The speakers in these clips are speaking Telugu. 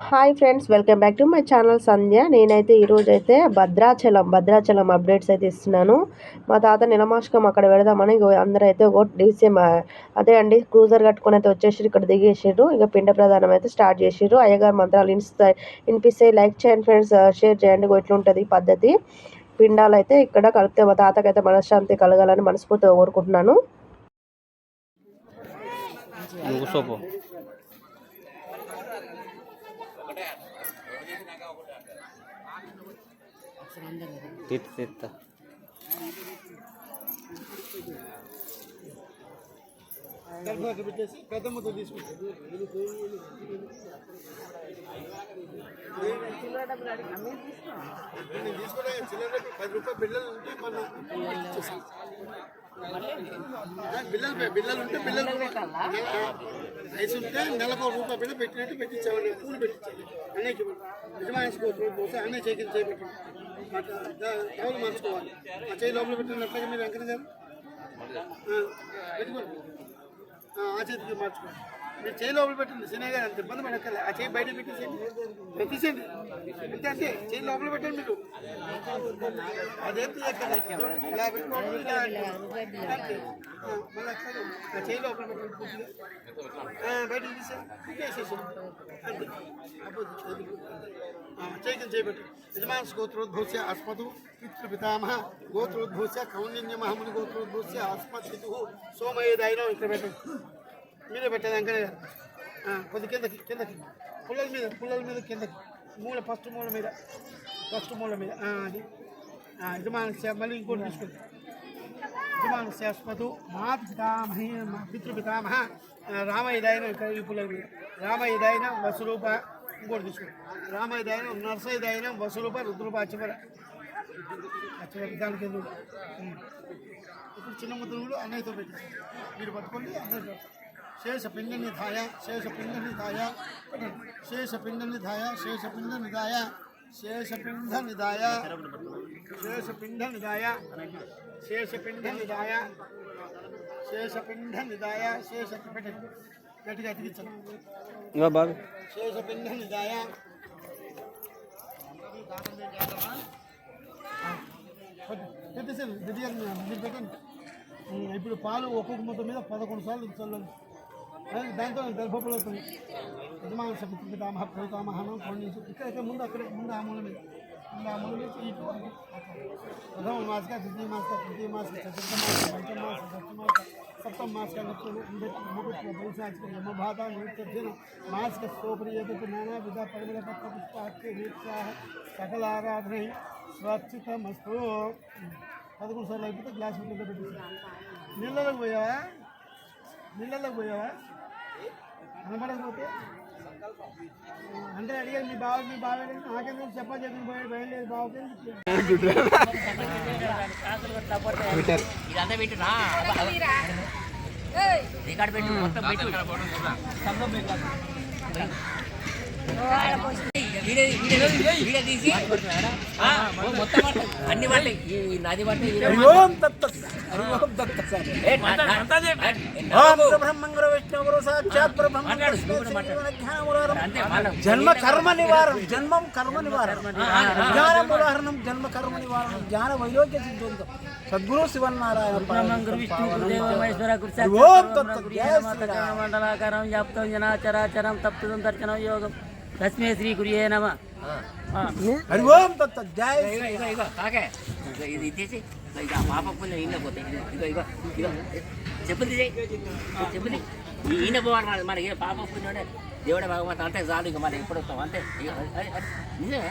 Hi friends welcome back to my channel Sandhya నేనైతే ఈరోజు అయితే భద్రాచలం భద్రాచలం అప్డేట్స్ అయితే ఇస్తున్నాను. మా తాత నిలమాషకం అక్కడ పెడదామని అందరూ అయితే ఒక డీసీఎం అదే అండి క్రూజర్ కట్టుకొని అయితే వచ్చేసి ఇక్కడ దిగేసారు ఇక పిండ ప్రధానం అయితే స్టార్ట్ చేసారు అయ్యగారు మంత్రాలు ఇన్స్తా వినిపిస్తాయి లైక్ చేయండి ఫ్రెండ్స్ షేర్ uh, చేయండి ఇగో ఇట్లుంటుంది ఈ పద్ధతి. పిండాలు అయితే ఇక్కడ కలిపితే మా తాతకైతే మనశ్శాంతి కలగాలని మనస్ఫూర్తిగా కోరుకుంటున్నాను. తిట్టు. తిత్త పెద్ద ముద్ద తీసుకుంటారు తీసుకునే చిల్లర పది రూపాయలు బిళ్ళలు ఉంటే మళ్ళీ బిల్లలు బిల్లలు ఉంటే బిల్లలు ఐస్ ఉంటే నెలకు రూపాయి బిల్ల పెట్టినట్టు పెట్టించేవాళ్ళు పూలు పెట్టించాలి అన్నయ్యకి యజమానించుకోవచ్చు పోతే అన్నయ్య చేకి చేపెట్టి టవల్ మార్చుకోవాలి. ఆ చేయి లోపల పెట్టినట్లుగా మీరు ఆ, పెట్టుకోండి. ఆ చేతికి మార్చుకోండి. మీరు చేయి లోపల పెట్టండి. సినిమా గారు అంత ఇబ్బంది పడక్కర్లే. ఆ చేయి బయట పెట్టేసేయండి. పెట్టేసేయండి. అంతే అంతే. చేయి లోపల పెట్టండి మీరు. అదేం ఇలా పెట్టుకోండి, ఆ, మళ్ళీ ఆ చేయి లోపల పెట్టండి. పూర్తిగా. ఆ, బయటకు పెట్టేసేసేయండి అంతే. అప్పుడు చేతికి. ఆ, చేయికి చేయబెట్టు యజమాన్స్ గోత్రోద్భూస్య అస్మతు పితృపితామహ గోత్రోద్భూస్య కౌండిన్యమహముని గోత్రోద్భూస్య అస్మత్ పితు సోమయేదాయినో ఇక్కడ పెట్టండి. మీరే పెట్టేది వెంకయ్య గారు కొద్ది కిందకి కిందకి. పుల్లల మీద పుల్లల మీద కిందకి. మూల ఫస్ట్ మూల మీద. ఫస్ట్ మూల మీద. అది. యజమాన సేవ మళ్ళీ ఇంకోటి తీసుకుంది. యజమాన అస్మతు మా పితామహి మా పితృపితామహ ఆ, ఈ పుల్లల మీద. రామయుదాయన వసురూప ఇంకోటి తీసుకుంది. రామయుదాయన నరసయుదాయన వసురూప రుద్రూప అచ్చిపర. అచ్చిపర దానికి ఇప్పుడు చిన్న ముద్రలు అన్నయ్యతో పెట్టారు మీరు పట్టుకోండి అన్నయ్య శేష పిండ నిధాయ శేష పిండ నిధాయ శేష పిండ నిధాయ శేష పిండ నిధాయ శేష పిండ నిధాయ శేష పిండ నిధాయ శేష పిండ నిధాయ శేష పిండ నిధాయ శేష పెట్టండి గట్టిగా అతికించండి ఇంకా బాబు శేష పిండ నిధాయ పెట్టేసాను గట్టిగా మీరు పెట్టండి ఉమ్, ఇప్పుడు పాలు ఒక్కొక్క ముద్ద మీద పదకొండు సార్లు చల్లండి అది దాంతో గర్భపులు అవుతుంది యజమాన సమితి పితామహ ప్రోతామహనం కొండించు ఇక్కడైతే ముందు అక్కడే प्रथम मास का द्वितीय मास का तृतीय मास चतुर्थ मास पंचम मास सप्तम मास का मुकुट का भूषाज का यमभाता नृत्यन का सोप्रिय नाना विधा परिमल पत्र सकल आराधन स्वच्छित मस्तु పదకొండు సార్లు అయిపోతే గ్లాస్ నీళ్ళలోకి పోయావా కనబడకపోతే అంటే అడిగారు మీ బావ మీ బావ చెప్పా చెప్పిన పోయాడు బయలుదేరి బావకి ఇదంతా పెట్టురా రికార్డు పెట్టు మొత్తం పెట్టు. వీడియో వీడియో వీడియో తీసి మొత్తం అన్ని వాళ్ళే ఈ నది పట్ల జన్మ కర్మ నివారణం జన్మం కర్మ నివారణం. జ్ఞానం ఉదాహరణం జన్మ కర్మ నివారణం జ్ఞాన వైలోక్య సిద్ధాంతం. సద్గురు శివన్నారాయణ ఓం తత్వం జనాచరాచరం తప్తుదం దర్శనం యోగం. తస్మే శ్రీ గురియే నమ హరి ఓం తత్త జై ఇగో ఇగో ఇగో కాకే ఇది తీసి ఇక పాప పుణ్యం ఈయన పోతాయి ఇగో ఇగో ఇగో చెప్పులు చెప్పులు ఈయన పోవాలి మన మరి ఏ పాప పుణ్యం దేవుడ భగవంతు అంటే చాలు ఇక మనం ఎప్పుడు వస్తాం అంతే నిజమే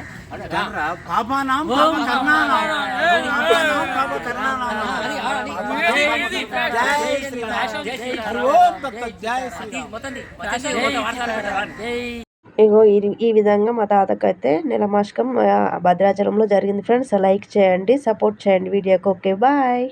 పాపానాం జై శ్రీ జై ఇగో ఈ విధంగా మా తాతకు అయితే నెలమాసకం భద్రాచలంలో జరిగింది. ఫ్రెండ్స్ లైక్ చేయండి సపోర్ట్ చేయండి వీడియోకి. Okay bye.